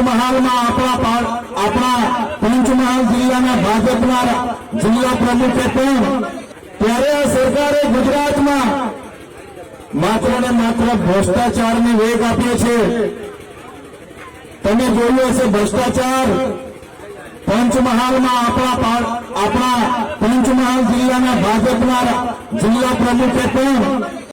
પંચમહાલમાં આપણા આપણા પંચમહાલ જિલ્લાના ભાજપના જિલ્લા પ્રમુખે પણ ત્યારે આ સરકારે ગુજરાતમાં માત્ર ને માત્ર ભ્રષ્ટાચારને વેગ આપ્યો છે. તમે જોયું હશે ભ્રષ્ટાચાર પંચમહાલમાં આપણા આપણા પંચમહાલ જિલ્લાના ભાજપના જિલ્લા પ્રમુખે પણ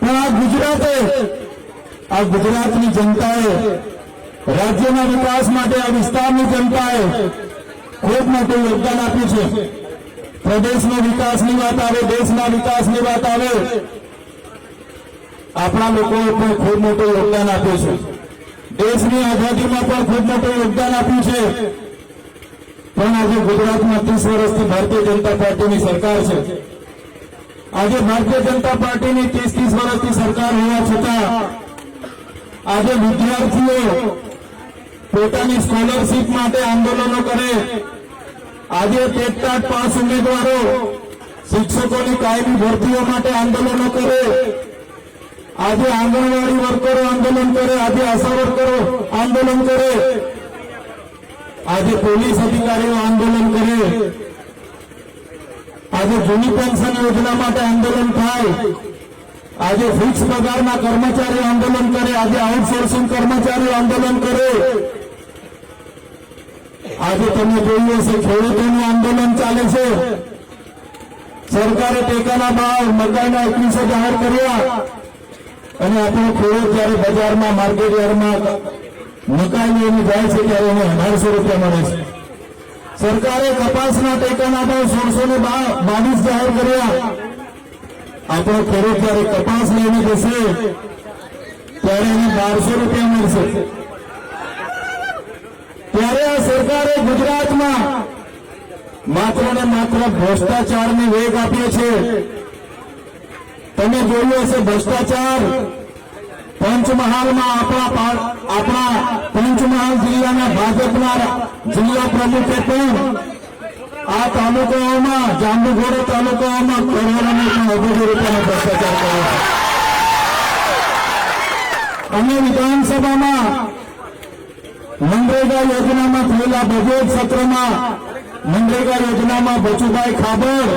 પણ આ ગુજરાતે, આ ગુજરાતની જનતાએ રાજ્યના વિકાસ માટે આ વિસ્તારની જનતાએ ખૂબ મોટું યોગદાન આપ્યું છે. પ્રદેશનો વિકાસની વાત આવે, દેશના વિકાસની વાત આવે, આપણા લોકોએ પણ ખૂબ મોટું યોગદાન આપ્યું છે. દેશની આઝાદીમાં પણ ખૂબ મોટું યોગદાન આપ્યું છે. પણ આજે ગુજરાતમાં ત્રીસ વર્ષથી ભારતીય જનતા પાર્ટીની સરકાર છે. આજે ભારતીય જનતા પાર્ટીની ત્રીસ ત્રીસ વર્ષથી સરકાર હોવા છતાં આજે વિદ્યાર્થીઓ પોતાની સ્કોલરશીપ માટે આંદોલનો કરે। આજે ટેટટાટ પાસ ઉમેદવારો શિક્ષકોની કાયમી ભરતીઓ માટે આંદોલનો કરે। આજે આંગણવાડી વર્કરો આંદોલન કરે, આજે આશા વર્કરો આંદોલન કરે। આજે પોલીસ અધિકારીઓ આંદોલન કરે। આજે જૂની પેન્શન યોજના માટે આંદોલન થાય. આજે ફિક્સ પગારના કર્મચારીઓ આંદોલન કરે, આજે આઉટસોર્સિંગ કર્મચારીઓ આંદોલન કરે. આજે તમે જોયું હશે, ખેડૂતોનું આંદોલન ચાલે છે. સરકારે ટેકાના ભાવ મકાઈના એકવીસો જાહેર કર્યા. અને આપણો ખેડૂત જયારે બજારમાં, માર્કેટ યાર્ડમાં મકાઈ લઈને જાય છે, ત્યારે એને અઢારસો રૂપિયા મળે છે. સરકારે કપાસના ટેકાના ભાવ સોળસો ને બાવીસ જાહેર કર્યા. આપણો ખેડૂત જયારે કપાસ લઈને જશે ત્યારે એને બારસો રૂપિયા મળશે. ત્યારે આ સરકારે ગુજરાતમાં માત્ર ને માત્ર ભ્રષ્ટાચારને વેગ આપ્યો છે. તમે જોયું હશે ભ્રષ્ટાચાર પંચમહાલમાં આપણા આપણા પંચમહાલ જિલ્લાના ભાજપના જિલ્લા પ્રમુખે પણ આ તાલુકાઓમાં, જાંબુઘોડા તાલુકાઓમાં કરોડોને પણ રૂપિયાનો ભ્રષ્ટાચાર કર્યો અને વિધાનસભામાં મનરેગા યોજનામાં થયેલા બજેટ સત્રમાં મનરેગા યોજનામાં બચુભાઈ ખાબર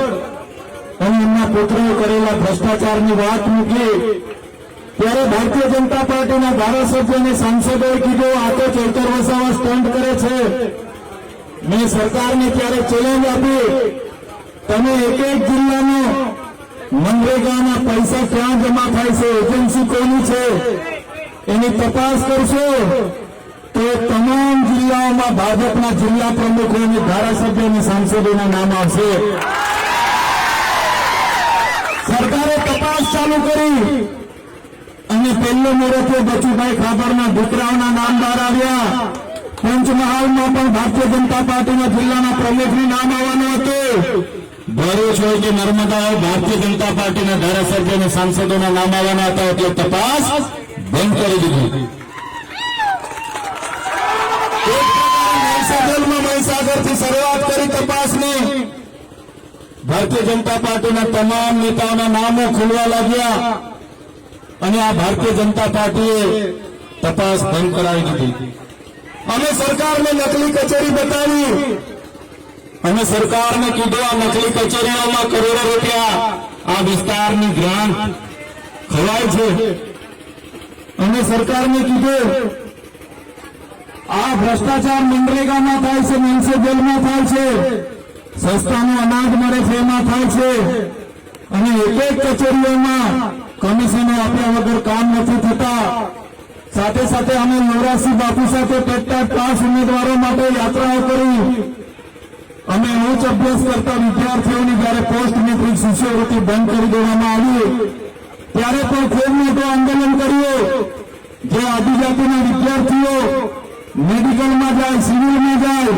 અને એમના પુત્રોએ કરેલા ભ્રષ્ટાચારની વાત મૂકી ત્યારે ભારતીય જનતા પાર્ટીના ધારાસભ્ય અને સાંસદોએ કીધું, આ તો ચેતર વસાવા સ્ટન્ટ કરે છે. મેં સરકારને ત્યારે ચેલેન્જ આપી, તમે એક એક જિલ્લાનો મનરેગાના પૈસા ક્યાં જમા થાય છે? એજન્સી કોની છે? એની તપાસ કરશો? તો તમામ જિલ્લાઓમાં ભાજપના જિલ્લા પ્રમુખો અને ધારાસભ્ય અને સાંસદોના નામ આવશે. સરકારે તપાસ ચાલુ કરી. અને પહેલો મોરચો બચુભાઈ ખાબરના દીકરાઓના નામ બહાર આવ્યા. પંચમહાલમાં પણ ભારતીય જનતા પાર્ટીના જિલ્લાના પ્રમુખનું નામ આવવાનું હતું. ભરૂચ હોય કે નર્મદા હોય, ભારતીય જનતા પાર્ટીના ધારાસભ્ય અને સાંસદોના નામ આવવાના હતા. એટલે તપાસ બંધ કરી દીધી. મહીસાગરથી શરૂઆત કરી તપાસની. ભારતીય જનતા પાર્ટીના તમામ નેતાઓના નામો ખુલવા લાગ્યા. અને આ ભારતીય જનતા પાર્ટીએ તપાસ બંધ કરાવી દીધી. અમે સરકારને નકલી કચેરી બતાવી. અમે સરકારને કીધું, આ નકલી કચેરીઓમાં કરોડો રૂપિયા આ વિસ્તારની ગ્રાન્ટ ખવાય છે. અમે સરકારને કીધું, આ ભ્રષ્ટાચાર મનરેગામાં થાય છે મ્યુનિસિપલમાં થાય છે, સંસ્થાનું અનાજ મળે છે, એમાં થાય છે. અને એક એક કચેરીઓમાં કમિશનો આપ્યા વગર કામ નથી થતા. સાથે સાથે અમે નવરાસી બાપુ સાથે ટેટટાટ પાસ ઉમેદવારો માટે યાત્રાઓ કરી. અમે ઉચ્ચ અભ્યાસ કરતા વિદ્યાર્થીઓની જયારે પોસ્ટ મેટ્રિક શિષ્યવૃત્તિ બંધ કરી દેવામાં આવી, ત્યારે પણ ખૂબ મોટું આંદોલન કર્યું. જે આદિજાતિના વિદ્યાર્થીઓ મેડિકલમાં જાય, સિવિલમાં જાય